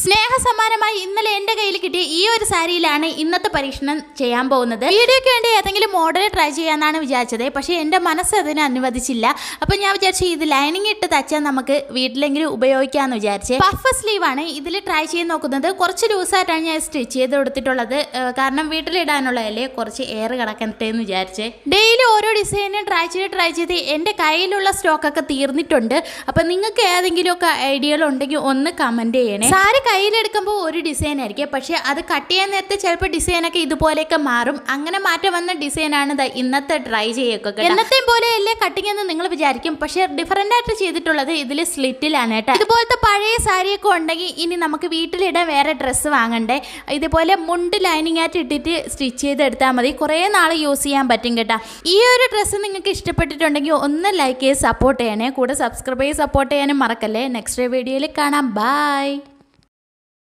സ്നേഹസമാനമായി ഇന്നലെ എന്റെ കയ്യിൽ കിട്ടിയ ഈ ഒരു സാരിയിലാണ് ഇന്നത്തെ പരീക്ഷണം ചെയ്യാൻ പോകുന്നത്. വീഡിയോയ്ക്ക് വേണ്ടി ഏതെങ്കിലും മോഡൽ ട്രൈ ചെയ്യാന്നാണ് വിചാരിച്ചത്. പക്ഷേ എന്റെ മനസ്സ് അതിനെ അനുവദിച്ചില്ല. അപ്പോൾ ഞാൻ വിചാരിച്ചു ഇത് ലൈനിങ് ഇട്ട് തച്ചാൽ നമുക്ക് വീട്ടിലെങ്കിലും ഉപയോഗിക്കാമെന്ന് വിചാരിച്ച്. പഫ് സ്ലീവ് ആണ് ഇതിൽ ട്രൈ ചെയ്ത് നോക്കുന്നത്. കുറച്ച് ലൂസായിട്ടാണ് ഞാൻ സ്റ്റിച്ച് ചെയ്ത് കൊടുത്തിട്ടുള്ളത്. കാരണം വീട്ടിലിടാനുള്ളതല്ലേ കുറച്ച് എയർ കിടക്കട്ടെ എന്ന് വിചാരിച്ച്. ഡെയിലി ഓരോ ഡിസൈനും ട്രൈ ചെയ്ത് ട്രൈ ചെയ്ത് എന്റെ കയ്യിലുള്ള സ്റ്റോക്കൊക്കെ തീർന്നിട്ടുണ്ട്. അപ്പം നിങ്ങൾക്ക് ഏതെങ്കിലുമൊക്കെ ഐഡിയകൾ ഉണ്ടെങ്കിൽ ഒന്ന് കമന്റ് ചെയ്യണേ. സാരി കയ്യിലെടുക്കുമ്പോൾ ഒരു ഡിസൈൻ ആയിരിക്കും. പക്ഷേ അത് കട്ട് ചെയ്യാൻ നേരത്തെ ചിലപ്പോൾ ഡിസൈനൊക്കെ ഇതുപോലെയൊക്കെ മാറും. അങ്ങനെ മാറ്റം വന്ന ഡിസൈനാണ് ഇന്നത്തെ ട്രൈ ചെയ്യൊക്കെ എന്നത്തെയും പോലെ അല്ലേ കട്ടിങ് എന്ന് നിങ്ങൾ വിചാരിക്കും. പക്ഷേ ഡിഫറെന്റ് ആയിട്ട് ചെയ്തിട്ടുള്ളത് ഇതിൽ സ്ലിറ്റിലാണ് കേട്ടോ. ഇതുപോലത്തെ പഴയ സാരിയൊക്കെ ഉണ്ടെങ്കിൽ ഇനി നമുക്ക് വീട്ടിലിടാൻ വേറെ ഡ്രസ്സ് വാങ്ങണ്ടേ? ഇതുപോലെ മുണ്ട് ലൈനിങ് ആയിട്ട് ഇട്ടിട്ട് സ്റ്റിച്ച് ചെയ്തെടുത്താൽ മതി. കുറേ നാൾ യൂസ് ചെയ്യാൻ പറ്റും കേട്ടോ. ഈ ഒരു ഡ്രസ്സ് നിങ്ങൾക്ക് ഇഷ്ടപ്പെട്ടിട്ടുണ്ടെങ്കിൽ ഒന്ന് ലൈക്ക് ചെയ്ത് സപ്പോർട്ട് ചെയ്യണേ. കൂടെ സബ്സ്ക്രൈബ് ചെയ്ത് സപ്പോർട്ട് ചെയ്യാനും മറക്കല്ലേ. നെക്സ്റ്റ് വീഡിയോയിൽ കാണാം. ബൈ